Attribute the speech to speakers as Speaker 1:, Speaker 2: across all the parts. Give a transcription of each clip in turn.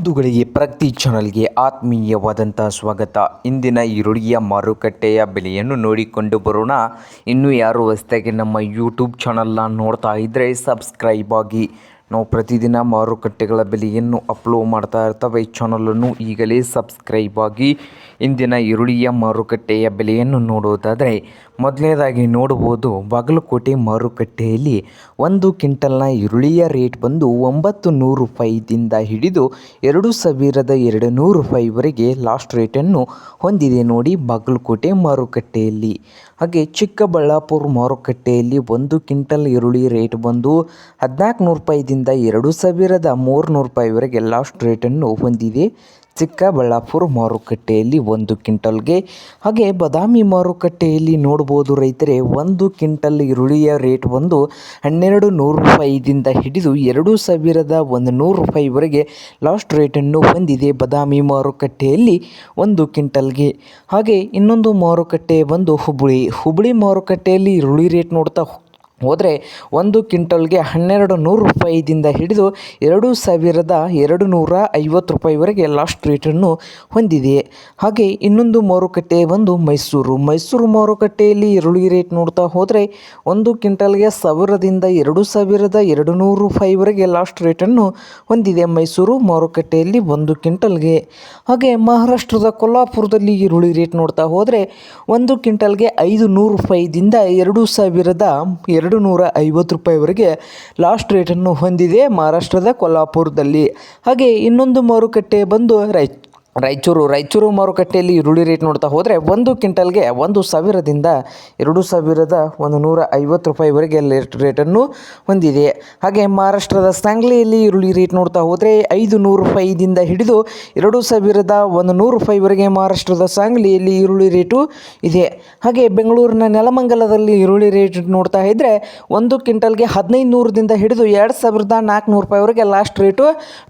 Speaker 1: ಬಂಧುಗಳಿಗೆ ಪ್ರತಿ ಚಾನಲ್ಗೆ ಆತ್ಮೀಯವಾದಂಥ ಸ್ವಾಗತ. ಇಂದಿನ ಈರುಳ್ಳಿಯ ಮಾರುಕಟ್ಟೆಯ ಬೆಲೆಯನ್ನು ನೋಡಿಕೊಂಡು ಬರೋಣ. ಇನ್ನು ಯಾರು ಹೊಸದಾಗಿ ನಮ್ಮ ಯೂಟ್ಯೂಬ್ ಚಾನಲ್ನ ನೋಡ್ತಾ ಇದ್ದರೆ ಸಬ್ಸ್ಕ್ರೈಬ್ ಆಗಿ. ನಾವು ಪ್ರತಿದಿನ ಮಾರುಕಟ್ಟೆಗಳ ಬೆಲೆಯನ್ನು ಅಪ್ಲೋಡ್ ಮಾಡ್ತಾ ಇರ್ತವೆ. ಚಾನಲನ್ನು ಈಗಲೇ ಸಬ್ಸ್ಕ್ರೈಬ್ ಆಗಿ ಇಂದಿನ ಈರುಳ್ಳಿಯ ಮಾರುಕಟ್ಟೆಯ ಬೆಲೆಯನ್ನು ನೋಡುವುದಾದರೆ ಮೊದಲನೇದಾಗಿ ನೋಡಬಹುದು, ಬಾಗಲಕೋಟೆ ಮಾರುಕಟ್ಟೆಯಲ್ಲಿ ಒಂದು ಕ್ವಿಂಟಲ್ನ ಈರುಳ್ಳಿಯ ರೇಟ್ ಬಂದು ಒಂಬತ್ತು ನೂರು ರೂಪಾಯಿದಿಂದ ಹಿಡಿದು ಎರಡು ಸಾವಿರದ ಎರಡು ನೂರು ರೂಪಾಯಿವರೆಗೆ ಲಾಸ್ಟ್ ರೇಟನ್ನು ಹೊಂದಿದೆ ನೋಡಿ ಬಾಗಲಕೋಟೆ ಮಾರುಕಟ್ಟೆಯಲ್ಲಿ. ಹಾಗೆ ಚಿಕ್ಕಬಳ್ಳಾಪುರ ಮಾರುಕಟ್ಟೆಯಲ್ಲಿ ಒಂದು ಕ್ವಿಂಟಲ್ ಈರುಳ್ಳಿ ರೇಟ್ ಬಂದು ಹದಿನಾಲ್ಕು ನೂರು ರೂಪಾಯಿದಿಂದ ಎರಡು ಸಾವಿರದ ಮೂರುನೂರು ರೂಪಾಯಿವರೆಗೆ ಲಾಸ್ಟ್ ರೇಟನ್ನು ಹೊಂದಿದೆ. ಚಿಕ್ಕಬಳ್ಳಾಪುರ ಮಾರುಕಟ್ಟೆಯಲ್ಲಿ ಒಂದು ಕ್ವಿಂಟಲ್ಗೆ, ಹಾಗೆ ಬದಾಮಿ ಮಾರುಕಟ್ಟೆಯಲ್ಲಿ ನೋಡ್ಬೋದು ರೈತರೆ, ಒಂದು ಕ್ವಿಂಟಲ್ ಈರುಳ್ಳಿಯ ರೇಟ್ ಒಂದು ಹನ್ನೆರಡು ನೂರು ರೂಪಾಯಿದಿಂದ ಹಿಡಿದು ಎರಡು ಸಾವಿರದ ಒಂದು ನೂರು ರೂಪಾಯಿವರೆಗೆ ಲಾಸ್ಟ್ ರೇಟನ್ನು ಹೊಂದಿದೆ ಬದಾಮಿ ಮಾರುಕಟ್ಟೆಯಲ್ಲಿ ಒಂದು ಕ್ವಿಂಟಲ್ಗೆ. ಹಾಗೆ ಇನ್ನೊಂದು ಮಾರುಕಟ್ಟೆ ಬಂದು ಹುಬ್ಬಳ್ಳಿ. ಹುಬ್ಬಳ್ಳಿ ಮಾರುಕಟ್ಟೆಯಲ್ಲಿ ಈರುಳ್ಳಿ ರೇಟ್ ನೋಡ್ತಾ ಹೋದರೆ ಒಂದು ಕ್ವಿಂಟಲ್ಗೆ ಹನ್ನೆರಡು ನೂರು ರೂಪಾಯಿದಿಂದ ಹಿಡಿದು ಎರಡು ಸಾವಿರದ ಎರಡು ನೂರ ಐವತ್ತು ರೂಪಾಯಿವರೆಗೆ ಲಾಸ್ಟ್ ರೇಟನ್ನು ಹೊಂದಿದೆ. ಹಾಗೆ ಇನ್ನೊಂದು ಮಾರುಕಟ್ಟೆ ಬಂದು ಮೈಸೂರು. ಮೈಸೂರು ಮಾರುಕಟ್ಟೆಯಲ್ಲಿ ಈರುಳ್ಳಿ ರೇಟ್ ನೋಡ್ತಾ ಹೋದರೆ ಒಂದು ಕ್ವಿಂಟಲ್ಗೆ ಸಾವಿರದಿಂದ ಎರಡು ಸಾವಿರದ ಎರಡು ನೂರು ರೂಪಾಯಿವರೆಗೆ ಲಾಸ್ಟ್ ರೇಟನ್ನು ಹೊಂದಿದೆ ಮೈಸೂರು ಮಾರುಕಟ್ಟೆಯಲ್ಲಿ ಒಂದು ಕ್ವಿಂಟಲ್ಗೆ. ಹಾಗೆ ಮಹಾರಾಷ್ಟ್ರದ ಕೊಲ್ಲಾಪುರದಲ್ಲಿ ಈರುಳ್ಳಿ ರೇಟ್ ನೋಡ್ತಾ ಹೋದರೆ ಒಂದು ಕ್ವಿಂಟಲ್ಗೆ ಐದು ನೂರು ರೂಪಾಯಿದಿಂದ ಎರಡು ಸಾವಿರದ ಎರಡು ನೂರ ಐವತ್ತು ರೂಪಾಯಿವರೆಗೆ ಲಾಸ್ಟ್ ರೇಟನ್ನು ಹೊಂದಿದೆ ಮಹಾರಾಷ್ಟ್ರದ ಕೊಲ್ಲಾಪುರದಲ್ಲಿ. ಹಾಗೆ ಇನ್ನೊಂದು ಮಾರುಕಟ್ಟೆ ಬಂದು ರೈ ರಾಯಚೂರು ರಾಯಚೂರು ಮಾರುಕಟ್ಟೆಯಲ್ಲಿ ಈರುಳ್ಳಿ ರೇಟ್ ನೋಡ್ತಾ ಹೋದರೆ ಒಂದು ಕ್ವಿಂಟಲ್ಗೆ ಒಂದು ಸಾವಿರದಿಂದ ಎರಡು ಸಾವಿರದ ಒಂದು ನೂರ ಐವತ್ತು ರೂಪಾಯಿವರೆಗೆ ರೇಟನ್ನು ಹೊಂದಿದೆ. ಹಾಗೆ ಮಹಾರಾಷ್ಟ್ರದ ಸಾಂಗ್ಲಿಯಲ್ಲಿ ಈರುಳ್ಳಿ ರೇಟ್ ನೋಡ್ತಾ ಹೋದರೆ ಐದು ನೂರು ರೂಪಾಯಿದಿಂದ ಹಿಡಿದು ಎರಡು ಸಾವಿರದ ಒಂದು ನೂರು ರೂಪಾಯಿವರೆಗೆ ಮಹಾರಾಷ್ಟ್ರದ ಸಾಂಗ್ಲಿಯಲ್ಲಿ ಈರುಳ್ಳಿ ರೇಟು ಇದೆ. ಹಾಗೆ ಬೆಂಗಳೂರಿನ ನೆಲಮಂಗಲದಲ್ಲಿ ಈರುಳ್ಳಿ ರೇಟ್ ನೋಡ್ತಾ ಇದ್ದರೆ ಒಂದು ಕ್ವಿಂಟಲ್ಗೆ ಹದಿನೈದು ನೂರದಿಂದ ಹಿಡಿದು ಎರಡು ಸಾವಿರದ ನಾಲ್ಕುನೂರು ರೂಪಾಯಿವರೆಗೆ ಲಾಸ್ಟ್ ರೇಟು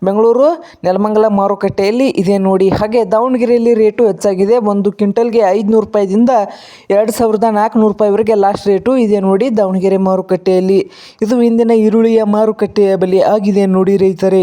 Speaker 1: ಬೆಂಗಳೂರು ನೆಲಮಂಗಲ ಮಾರುಕಟ್ಟೆಯಲ್ಲಿ ಇದೆ ನೋಡಿ. ಹಾಗೆ ದಾವಣಗೆರೆಯಲ್ಲಿ ರೇಟು ಹೆಚ್ಚಾಗಿದೆ. ಒಂದು ಕ್ವಿಂಟಲ್ಗೆ ಐದುನೂರು ರೂಪಾಯಿದಿಂದ ಎರಡು ಸಾವಿರದ ನಾಲ್ಕುನೂರು ರೂಪಾಯಿವರೆಗೆ ಲಾಸ್ಟ್ ರೇಟು ಇದೆ ನೋಡಿ. ದಾವಣಗೆರೆ ಮಾರುಕಟ್ಟೆಯಲ್ಲಿ ಇದು ಇಂದಿನ ಈರುಳ್ಳಿಯ ಮಾರುಕಟ್ಟೆಯ ಬೆಲೆ ಆಗಿದೆ ನೋಡಿ ರೈತರೇ.